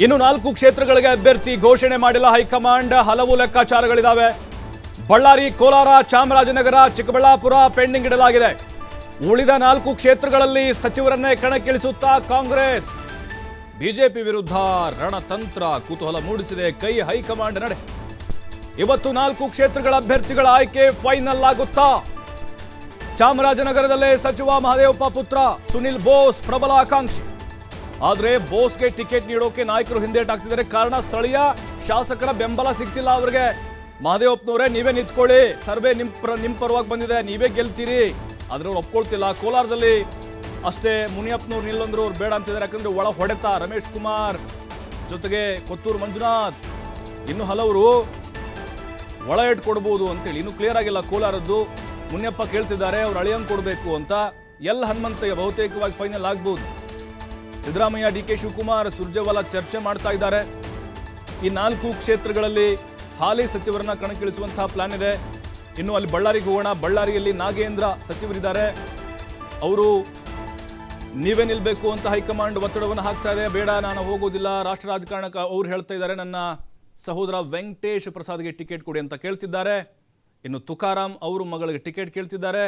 ಇನ್ನು ನಾಲ್ಕು ಕ್ಷೇತ್ರಗಳಿಗೆ ಅಭ್ಯರ್ಥಿ ಘೋಷಣೆ ಮಾಡಿಲ್ಲ ಹೈಕಮಾಂಡ್. ಹಲವು ಲೆಕ್ಕಾಚಾರಗಳಿದ್ದಾವೆ ಬಳ್ಳಾರಿ, ಕೋಲಾರ, ಚಾಮರಾಜನಗರ, ಚಿಕ್ಕಬಳ್ಳಾಪುರ ಪೆಂಡಿಂಗ್ ಇಡಲಾಗಿದೆ. ಉಳಿದ ನಾಲ್ಕು ಕ್ಷೇತ್ರಗಳಲ್ಲಿ ಸಚಿವರನ್ನೇ ಕಣಕ್ಕಿಳಿಸುತ್ತಾ ಕಾಂಗ್ರೆಸ್. ಬಿಜೆಪಿ ವಿರುದ್ಧ ರಣತಂತ್ರ ಕುತೂಹಲ ಮೂಡಿಸಿದೆ ಕೈ ಹೈಕಮಾಂಡ್ ನಡೆ. ಇವತ್ತು ನಾಲ್ಕು ಕ್ಷೇತ್ರಗಳ ಅಭ್ಯರ್ಥಿಗಳ ಆಯ್ಕೆ ಫೈನಲ್ ಆಗುತ್ತಾ? ಚಾಮರಾಜನಗರದಲ್ಲೇ ಸಚಿವ ಮಹದೇವಪ್ಪ ಪುತ್ರ ಸುನಿಲ್ ಬೋಸ್ ಪ್ರಬಲ ಆಕಾಂಕ್ಷಿ ಆದ್ರೆ ಬೋಸ್ಗೆ ಟಿಕೆಟ್ ನೀಡೋಕೆ ನಾಯಕರು ಹಿಂದೇಟಾಗ್ತಿದ್ದಾರೆ ಕಾರಣ ಸ್ಥಳೀಯ ಶಾಸಕರ ಬೆಂಬಲ ಸಿಗ್ತಿಲ್ಲ ಅವರಿಗೆ. ಮಹದೇವಪ್ಪನವರೇ, ನೀವೇ ನಿಂತ್ಕೊಳ್ಳಿ. ಸರ್ವೆ ನಿಮ್ ಪರ, ನಿಮ್ ಪರವಾಗಿ ಬಂದಿದೆ. ನೀವೇ ಗೆಲ್ತೀರಿ. ಆದ್ರೆ ಅವ್ರು ಒಪ್ಕೊಳ್ತಿಲ್ಲ ಕೋಲಾರದಲ್ಲಿ. ಅಷ್ಟೇ ಮುನಿಯಪ್ಪನವ್ರು ನಿಲ್ಲಂದ್ರು ಅವ್ರು ಬೇಡ ಅಂತಿದ್ದಾರೆ. ಯಾಕಂದ್ರೆ ಒಳ ಹೊಡೆತ ರಮೇಶ್ ಕುಮಾರ್. ಜೊತೆಗೆ ಕೊತ್ತೂರು ಮಂಜುನಾಥ್. ಇನ್ನು ಹಲವರು ಒಳ ಇಟ್ ಕೊಡ್ಬೋದು ಅಂತೇಳಿ. ಇನ್ನು ಕ್ಲಿಯರ್ ಆಗಿಲ್ಲ ಕೋಲಾರದ್ದು. ಮುನಿಯಪ್ಪ ಕೇಳ್ತಿದ್ದಾರೆ. ಅವ್ರು ಅಳಿಯಂಗ್ ಕೊಡಬೇಕು ಅಂತ. ಎಲ್ ಹನುಮಂತಯ್ಯ ಬಹುತೇಕವಾಗಿ ಫೈನಲ್ ಆಗ್ಬೋದು. ಸಿದ್ದರಾಮಯ್ಯ ಡಿ ಕೆ ಶಿವಕುಮಾರ್ ಸುರ್ಜೇವಾಲಾ ಚರ್ಚೆ ಮಾಡ್ತಾ ಇದ್ದಾರೆ. ಈ ನಾಲ್ಕು ಕ್ಷೇತ್ರಗಳಲ್ಲಿ ಹಾಲಿ ಸಚಿವರನ್ನ ಕಣಕ್ಕಿಳಿಸುವಂತಹ ಪ್ಲಾನ್ ಇದೆ. ಇನ್ನು ಅಲ್ಲಿ ಬಳ್ಳಾರಿಗೆ ಹೋಗೋಣ ಬಳ್ಳಾರಿಯಲ್ಲಿ ನಾಗೇಂದ್ರ ಸಚಿವರಿದ್ದಾರೆ. ಅವರು, ನೀವೇ ನಿಲ್ಬೇಕು ಅಂತ ಹೈಕಮಾಂಡ್ ಒತ್ತಡವನ್ನು ಹಾಕ್ತಾ ಇದೆ. ಬೇಡ, ನಾನು ಹೋಗೋದಿಲ್ಲ. ರಾಷ್ಟ್ರ ರಾಜಕಾರಣಕ್ಕೆ ಅವ್ರು ಹೇಳ್ತಾ ಇದ್ದಾರೆ. ನನ್ನ ಸಹೋದರ ವೆಂಕಟೇಶ್ ಪ್ರಸಾದ್ಗೆ ಟಿಕೆಟ್ ಕೊಡಿ ಅಂತ ಕೇಳ್ತಿದ್ದಾರೆ. ಇನ್ನು ತುಕಾರಾಮ್ ಅವರು ಮಗಳಿಗೆ ಟಿಕೆಟ್ ಕೇಳ್ತಿದ್ದಾರೆ.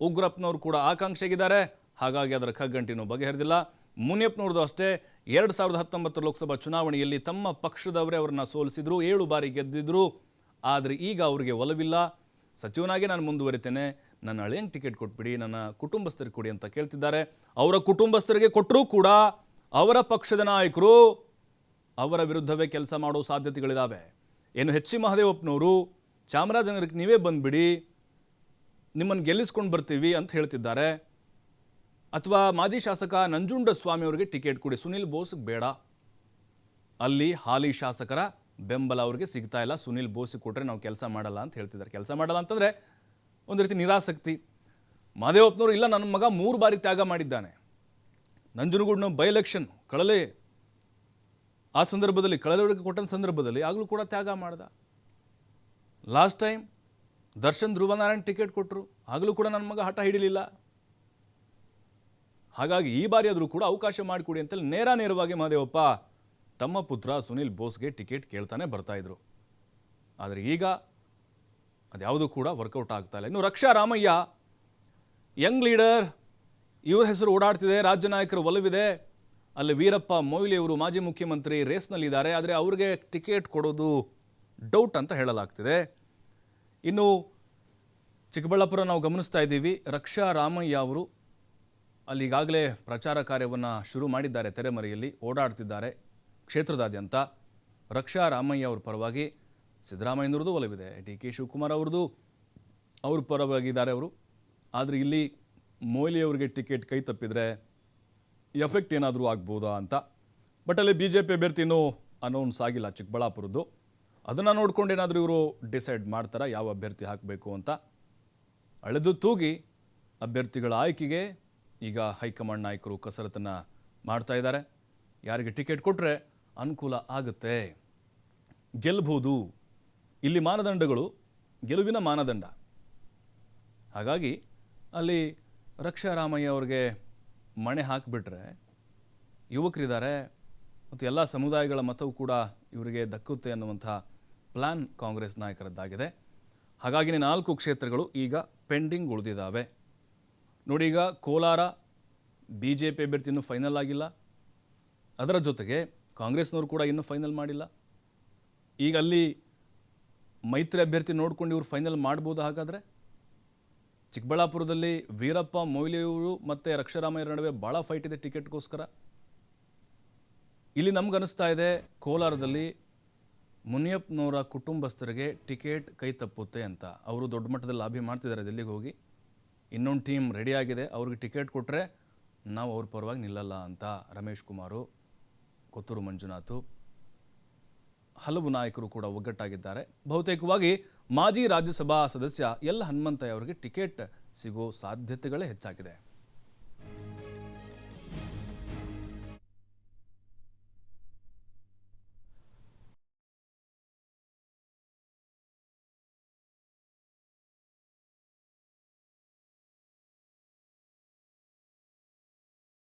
ಉಗ್ರಪ್ಪನವರು ಕೂಡ ಆಕಾಂಕ್ಷೆಗಿದ್ದಾರೆ. ಹಾಗಾಗಿ ಅದರ ಕಗ್ಗಂಟಿನೂ ಬಗೆಹರಿದಿಲ್ಲ. ಮುನಿಯಪ್ಪನವ್ರದ್ದು ಅಷ್ಟೇ, ಎರಡು ಸಾವಿರದ ಹತ್ತೊಂಬತ್ತರ ಲೋಕಸಭಾ ಚುನಾವಣೆಯಲ್ಲಿ ತಮ್ಮ ಪಕ್ಷದವರೇ ಅವರನ್ನು ಸೋಲಿಸಿದ್ರು, ಏಳು ಬಾರಿ ಗೆದ್ದಿದ್ರು. ಆದರೆ ಈಗ ಅವರಿಗೆ ಒಲವಿಲ್ಲ. ಸಚಿವನಾಗಿ ನಾನು ಮುಂದುವರಿತೇನೆ. ನನ್ನ ಅಳಿಯಂಗೆ ಟಿಕೆಟ್ ಕೊಟ್ಬಿಡಿ, ನನ್ನ ಕುಟುಂಬಸ್ಥರಿಗೆ ಕೊಡಿ ಅಂತ ಕೇಳ್ತಿದ್ದಾರೆ. ಅವರ ಕುಟುಂಬಸ್ಥರಿಗೆ ಕೊಟ್ಟರೂ ಕೂಡ ಅವರ ಪಕ್ಷದ ನಾಯಕರು ಅವರ ವಿರುದ್ಧವೇ ಕೆಲಸ ಮಾಡೋ ಸಾಧ್ಯತೆಗಳಿದ್ದಾವೆ ಏನು ಹೆಚ್ಚಿ ಮಹದೇವಪ್ಪನವರು, ಚಾಮರಾಜನಗರಕ್ಕೆ ನೀವೇ ಬಂದುಬಿಡಿ, ನಿಮ್ಮನ್ನು ಗೆಲ್ಲಿಸ್ಕೊಂಡು ಬರ್ತೀವಿ ಅಂತ ಹೇಳ್ತಿದ್ದಾರೆ. ಅಥವಾ ಮಾಜಿ ಶಾಸಕ ನಂಜುಂಡ ಸ್ವಾಮಿ ಅವರಿಗೆ ಟಿಕೆಟ್ ಕೊಡಿ. ಸುನಿಲ್ ಬೋಸ್ ಬೇಡ. ಅಲ್ಲಿ ಹಾಲಿ ಶಾಸಕರ ಬೆಂಬಲ ಅವರಿಗೆ ಸಿಗ್ತಾ ಇಲ್ಲ. ಸುನಿಲ್ ಬೋಸಿಗೆ ಕೊಟ್ಟರೆ ನಾವು ಕೆಲಸ ಮಾಡಲ್ಲ ಅಂತ ಹೇಳ್ತಿದ್ದಾರೆ. ಕೆಲಸ ಮಾಡಲ್ಲ ಅಂತಂದರೆ ಒಂದು ರೀತಿ ನಿರಾಸಕ್ತಿ. ಮಾದೇವಪ್ಪನವರು, ಇಲ್ಲ, ನನ್ನ ಮಗ ಮೂರು ಬಾರಿ ತ್ಯಾಗ ಮಾಡಿದ್ದಾನೆ. ನಂಜನಗೂಡಿನ ಬೈ ಎಲೆಕ್ಷನ್ ಕಳಲೆ, ಆ ಸಂದರ್ಭದಲ್ಲಿ ಕಳಲವರಿಗೆ ಕೊಟ್ಟಂಥ ಸಂದರ್ಭದಲ್ಲಿ ಆಗಲೂ ಕೂಡ ತ್ಯಾಗ ಮಾಡ್ದ. Last time Darshan Dhruvanarayan ticket ಕೊಟ್ಟರು ಆಗಲೂ ಕೂಡ ನನ್ನ ಮಗ ಹಠ ಹಿಡಿಲಿಲ್ಲ. ಹಾಗಾಗಿ ಈ ಬಾರಿ ಆದರೂ ಕೂಡ ಅವಕಾಶ ಮಾಡಿಕೊಡಿ ಅಂತೇಳಿ ನೇರ ನೇರವಾಗಿ ಮಹದೇವಪ್ಪ ತಮ್ಮ ಪುತ್ರ ಸುನಿಲ್ ಬೋಸ್ಗೆ ಟಿಕೆಟ್ ಕೇಳ್ತಾನೆ ಬರ್ತಾ ಇದ್ರು. ಆದರೆ ಈಗ ಅದ್ಯಾವುದೂ ಕೂಡ ವರ್ಕೌಟ್ ಆಗ್ತಾ ಇಲ್ಲ. ಇನ್ನು ರಕ್ಷಾ ರಾಮಯ್ಯ, ಯಂಗ್ ಲೀಡರ್, ಇವರ ಹೆಸರು ಓಡಾಡ್ತಿದೆ, ರಾಜ್ಯ ನಾಯಕರ ಒಲವಿದೆ. ಅಲ್ಲಿ ವೀರಪ್ಪ ಮೊಯ್ಲಿ ಅವರು ಮಾಜಿ ಮುಖ್ಯಮಂತ್ರಿ ರೇಸ್ನಲ್ಲಿದ್ದಾರೆ. ಆದರೆ ಅವ್ರಿಗೆ ಟಿಕೆಟ್ ಕೊಡೋದು ಡೌಟ್ ಅಂತ ಹೇಳಲಾಗ್ತಿದೆ. ಇನ್ನು ಚಿಕ್ಕಬಳ್ಳಾಪುರ ನಾವು ಗಮನಿಸ್ತಾ ಇದ್ದೀವಿ, ರಕ್ಷಾ ರಾಮಯ್ಯ ಅವರು ಅಲ್ಲಿ ಈಗಾಗಲೇ ಪ್ರಚಾರ ಕಾರ್ಯವನ್ನು ಶುರು ಮಾಡಿದ್ದಾರೆ ತೆರೆಮರೆಯಲ್ಲಿ, ಓಡಾಡ್ತಿದ್ದಾರೆ ಕ್ಷೇತ್ರದಾದ್ಯಂತ. ರಕ್ಷಾ ರಾಮಯ್ಯ ಅವ್ರ ಪರವಾಗಿ ಸಿದ್ದರಾಮಯ್ಯನವ್ರದ್ದು ಒಲವಿದೆ. ಡಿ ಕೆ ಶಿವಕುಮಾರ್ ಅವ್ರದ್ದು ಅವ್ರ ಪರವಾಗಿದ್ದಾರೆ ಅವರು. ಆದರೆ ಇಲ್ಲಿ ಮೊಯ್ಲಿ ಅವರಿಗೆ ಟಿಕೆಟ್ ಕೈ ತಪ್ಪಿದರೆ ಎಫೆಕ್ಟ್ ಏನಾದರೂ ಆಗ್ಬೋದಾ ಅಂತ. ಬಟ್ ಅಲ್ಲಿ ಬಿ ಜೆ ಪಿ ಅಭ್ಯರ್ಥಿ ಇನ್ನೂ ಅನೌನ್ಸ್ ಆಗಿಲ್ಲ ಚಿಕ್ಕಬಳ್ಳಾಪುರದ್ದು. ಅದನ್ನು ನೋಡ್ಕೊಂಡು ಏನಾದರೂ ಇವರು ಡಿಸೈಡ್ ಮಾಡ್ತಾರಾ, ಯಾವ ಅಭ್ಯರ್ಥಿ ಹಾಕಬೇಕು ಅಂತ. ಅಳೆದು ತೂಗಿ ಅಭ್ಯರ್ಥಿಗಳ ಆಯ್ಕೆಗೆ ಈಗ ಹೈಕಮಾಂಡ್ ನಾಯಕರು ಕಸರತ್ತನ್ನು ಮಾಡ್ತಾ ಇದ್ದಾರೆ. ಯಾರಿಗೆ ಟಿಕೆಟ್ ಕೊಟ್ಟರೆ ಅನುಕೂಲ ಆಗುತ್ತೆ. ಗೆಲ್ಲಬಹುದು ಇಲ್ಲಿ ಮಾನದಂಡಗಳು ಗೆಲುವಿನ ಮಾನದಂಡ. ಹಾಗಾಗಿ ಅಲ್ಲಿ ರಕ್ಷಾ ರಾಮಯ್ಯ ಅವ್ರಿಗೆ ಮಣೆ ಹಾಕಿಬಿಟ್ರೆ ಯುವಕರಿದ್ದಾರೆ ಮತ್ತು ಎಲ್ಲ ಸಮುದಾಯಗಳ ಮತವು ಕೂಡ ಇವರಿಗೆ ದಕ್ಕುತ್ತೆ ಅನ್ನುವಂಥ ಪ್ಲ್ಯಾನ್ ಕಾಂಗ್ರೆಸ್ ನಾಯಕರದ್ದಾಗಿದೆ. ಹಾಗಾಗಿನೇ ನಾಲ್ಕು ಕ್ಷೇತ್ರಗಳು ಈಗ ಪೆಂಡಿಂಗ್ ಉಳಿದಿದ್ದಾವೆ. ನೋಡಿ ಈಗ ಕೋಲಾರ ಬಿ ಜೆ ಪಿ ಅಭ್ಯರ್ಥಿ ಇನ್ನೂ ಫೈನಲ್ ಆಗಿಲ್ಲ. ಅದರ ಜೊತೆಗೆ ಕಾಂಗ್ರೆಸ್ನವರು ಕೂಡ ಇನ್ನೂ ಫೈನಲ್ ಮಾಡಿಲ್ಲ. ಈಗ ಅಲ್ಲಿ ಮೈತ್ರಿ ಅಭ್ಯರ್ಥಿ ನೋಡ್ಕೊಂಡು ಇವರು ಫೈನಲ್ ಮಾಡ್ಬೋದು ಹಾಗಾದರೆ? ಚಿಕ್ಕಬಳ್ಳಾಪುರದಲ್ಲಿ ವೀರಪ್ಪ, ಮೊಯ್ಲಿಯವರು ಮತ್ತು ರಕ್ಷಾರಾಮಯ್ಯರ ನಡುವೆ ಭಾಳ ಫೈಟ್ ಇದೆ ಟಿಕೆಟ್ಗೋಸ್ಕರ. ಇಲ್ಲಿ ನಮ್ಗೆ ಅನಿಸ್ತಾ ಇದೆ ಕೋಲಾರದಲ್ಲಿ ಮುನಿಯಪ್ಪನವರ ಕುಟುಂಬಸ್ಥರಿಗೆ ಟಿಕೆಟ್ ಕೈ ತಪ್ಪುತ್ತೆ ಅಂತ. ಅವರು ದೊಡ್ಡ ಮಟ್ಟದಲ್ಲಿ ಲಾಭಿ ಮಾಡ್ತಿದ್ದಾರೆ ದಿಲ್ಲಿಗೆ ಹೋಗಿ. ಇನ್ನೊಂದು ಟೀಮ್ ರೆಡಿಯಾಗಿದೆ ಅವ್ರಿಗೆ ಟಿಕೆಟ್ ಕೊಟ್ಟರೆ ನಾವು ಅವ್ರ ಪರವಾಗಿ ನಿಲ್ಲಲ್ಲ ಅಂತ ರಮೇಶ್ ಕುಮಾರು, ಕೊತ್ತೂರು ಮಂಜುನಾಥು, ಹಲವು ನಾಯಕರು ಕೂಡ ಒಗ್ಗಟ್ಟಾಗಿದ್ದಾರೆ. ಬಹುತೇಕವಾಗಿ ಮಾಜಿ ರಾಜ್ಯಸಭಾ ಸದಸ್ಯ ಎಲ್ ಹನುಮಂತಯ್ಯ ಅವರಿಗೆ ಟಿಕೆಟ್ ಸಿಗೋ ಸಾಧ್ಯತೆಗಳೇ ಹೆಚ್ಚಾಗಿದೆ.